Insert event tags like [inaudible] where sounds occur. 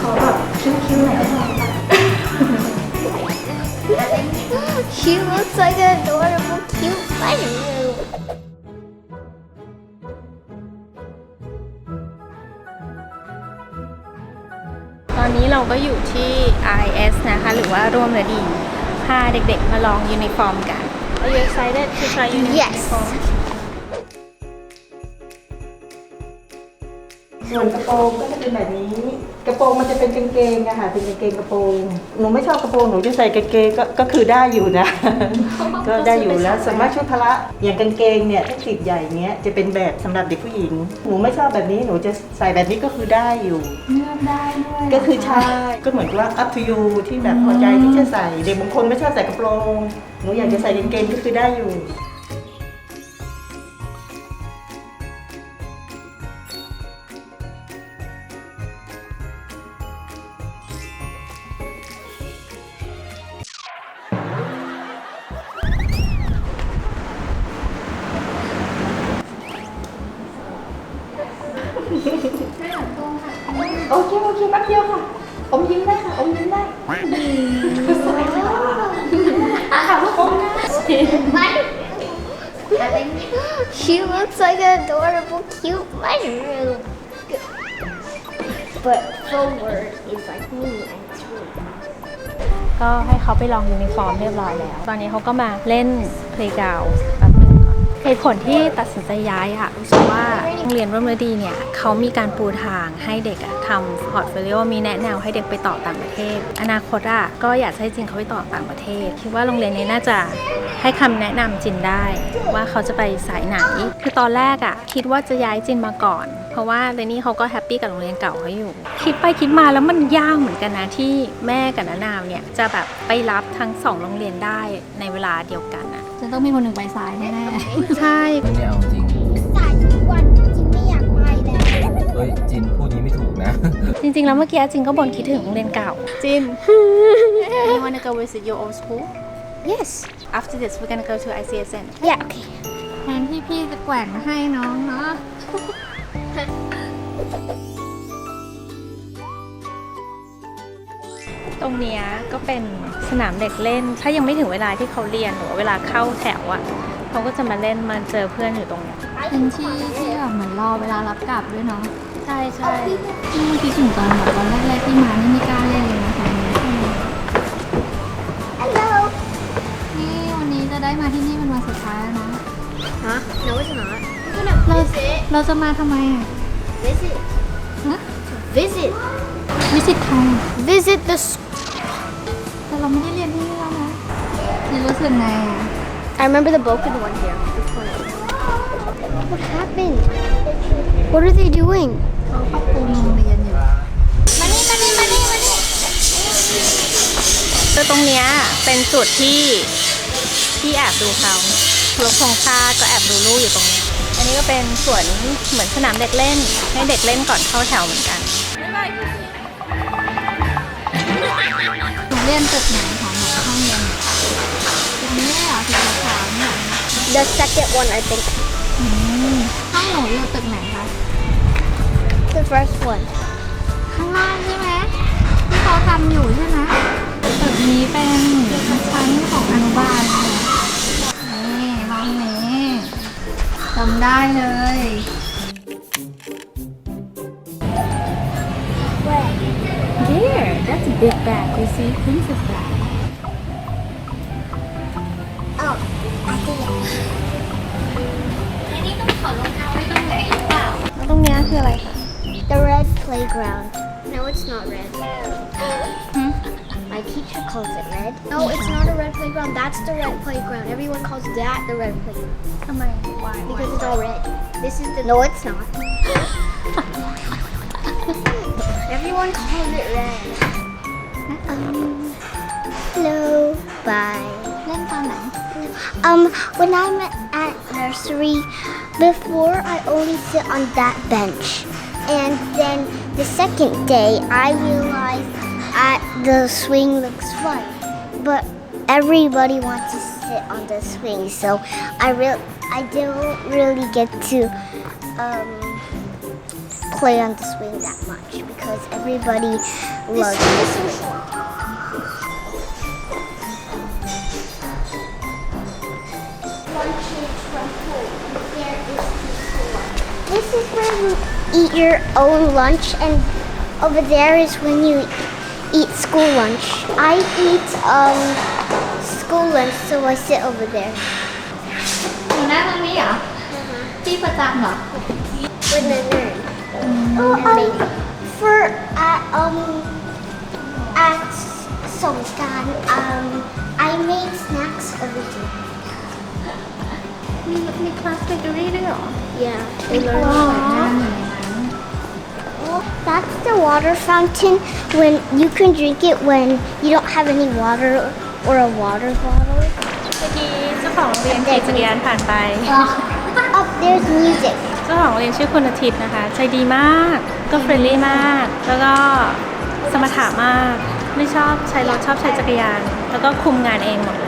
ขอแบบคิ้วๆหน่อยได้ไหม She looks like an adorable cute spider. ตอนนี้เราก็อยู่ที่ IS นะคะ หรือว่าร่วมระดีพาเด็กๆมาลองยูนิฟอร์มกัน Are you excited to try uniform? Yes. ส่วนกระโปรงก็จะเป็นแบบนี้ กระโปรงมันจะเป็นกางเกงอะค่ะ เป็นกางเกงกระโปรง หนูไม่ชอบกระโปรง หนูจะใส่กางเกงก็ก็คือได้อยู่นะ ก็ได้อยู่แล้วส่วนมากชุดพละ อย่างกางเกงเนี่ยถ้าติดใหญ่เนี้ยจะเป็นแบบสำหรับเด็กผู้หญิง หนูไม่ชอบแบบนี้ หนูจะใส่แบบนี้ก็คือได้อยู่ เลือกได้ด้วยก็คือใช่ ก็เหมือนกับว่า up to you ที่แบบพอใจที่จะใส่ เด็กบางคนไม่ชอบใส่กระโปรง หนูอยากจะใส่กางเกงก็คือได้อยู่ คโอเคแป๊บเดียวค่ะอมยิ้มได้ค่ะอมยิ้มได้ She looks like an adorable cute spider. But forward is like me and it's really fast. ก็ให้เขาไปลองยูนิฟอร์มเรียบร้อยแล้ว ตอนนี้เขาก็มาเล่นเพลย์กราวแป๊บนึงก่อนเหตุผลที่ตัดสินใจย้ายอะรู้สึกว่า โรงเรียนร่วมฤดีเนี่ยเขามีการปูทางให้เด็กอะทำพอร์ตโฟลิโอมีแนะแนวให้เด็กไปต่อต่างประเทศ อนาคตอะก็อยากจะให้จินเขาไปต่อต่างประเทศ คิดว่าโรงเรียนนี้น่าจะให้คำแนะนำจินได้ว่าเขาจะไปสายไหน คือตอนแรกอะคิดว่าจะย้ายจินมาก่อน เพราะว่าเรนนี่เขาก็แฮปปี้กับโรงเรียนเก่าเขาอยู่ คิดไปคิดมาแล้วมันยากเหมือนกันนะที่แม่กับนานาวเนี่ยจะแบบไปรับทั้งสองโรงเรียนได้ในเวลาเดียวกันอะจะต้องมีคนหนึ่งไปซ้ายแน่ใช่ไม่เอาจริง ฮ้ยจินพูดนี้ไม่ถูกนะ จริงๆ แล้วเมื่อกี้จินก็บ่นคิดถึงโรงเรียนเก่าจิน you wanna go visit your old school Yes. after this we're gonna go to ICSN Yeah, okay. ๆแทนที่พี่จะแกว่งให้น้องเนาะ ตรงเนี้ยก็เป็นสนามเด็กเล่น ถ้ายังไม่ถึงเวลาที่เขาเรียนหรือว่าเวลาเข้าแถวอะเขาก็จะมาเล่นมาเจอเพื่อนอยู่ตรงเนี้ยเป็นที่ที่แบบเหมือนรอเวลารับกลับด้วยเนาะ ใช่ใช่ที่เมื่อกี้ถึงตอนแบบตอนแรกๆที่มานี่ไม่กล้าเล่นเลยนะคะ Hello. นี่วันนี้จะได้มาที่นี่เป็นวันสุดท้ายแล้วนะ Huh? No, it's not. We're gonna เรา visit. เราจะมาทำไมอะ Visit. ฮะ Visit. วิสิตใคร Visit the school. แต่เราไม่ได้เรียนที่นี่แล้วนะนี่รู้สึกไงอะ I remember the broken one here. What happened? What are they doing? เขาปรับปรุงโรงเรียนอยู่คือตรงเนี้ยเป็นจุดที่ที่แอบดูเขาลบธงชาติก็แอบดูลูกอยู่ตรงนี้ อันนี้ก็เป็นสวนเหมือนสนามเด็กเล่น ให้เด็กเล่นก่อนเข้าแถวเหมือนกันหนูเรียนตึกไหนของหนูห้องเรียนตึกนี้เหรอตึกขาวๆเนี่ย The second one, I think. อืมห้องหนูอยู่ตึกไหนคะ The first one. ข้างล่างใช่ไหมที่เขาทำอยู่ใช่ไหมตึกนี้เป็นชั้นของอนุบาลนะคะนี่ห้องนี้จำได้เลย There that's a big bag you see princess bag Oh, I think. แล้วตรงเนี้ยคืออะไรคะ The red playground. No, it's not red. Hmm? My teacher calls it red. No, it's not a red playground. That's the red playground. Everyone calls that the red playground ทำไม why because it's all red. This is the. No, it's not. [laughs] Everyone calls it red. Um, hello. Bye. เล่นตอนไหน Um, when I'm at nursery, before I only sit on that bench. And then the second day, I realized at the swing looks fun. But everybody wants to sit on the swing, so I real I don't really get to um, play on the swing that much because everybody loves the swing. This is eat your own lunch, and over there is when you eat school lunch. I eat um, school lunch, so I sit over there. หนูนั่งตรงนี้เหรอ ที่ประจำเหรอ with the nerd. Oh, um, for at um at Songkran, um, I made snacks over here. มีมีคลาสเบเกอรี่ด้วยเหรอ Yeah, we learned. That's the water fountain when you can drink it when you don't have any water or a water bottle. เมื่อกี้เจ้าของโรงเรียนขี่จักรยานผ่านไป Up there's music. เจ้าของโรงเรียนชื่อคุณอาทิตย์นะคะ ใจดีมาก ก็เฟรนลี่มาก แล้วก็สมถะมาก ไม่ชอบใช้รถชอบใช้จักรยาน แล้วก็คุมงานเองหมดเลย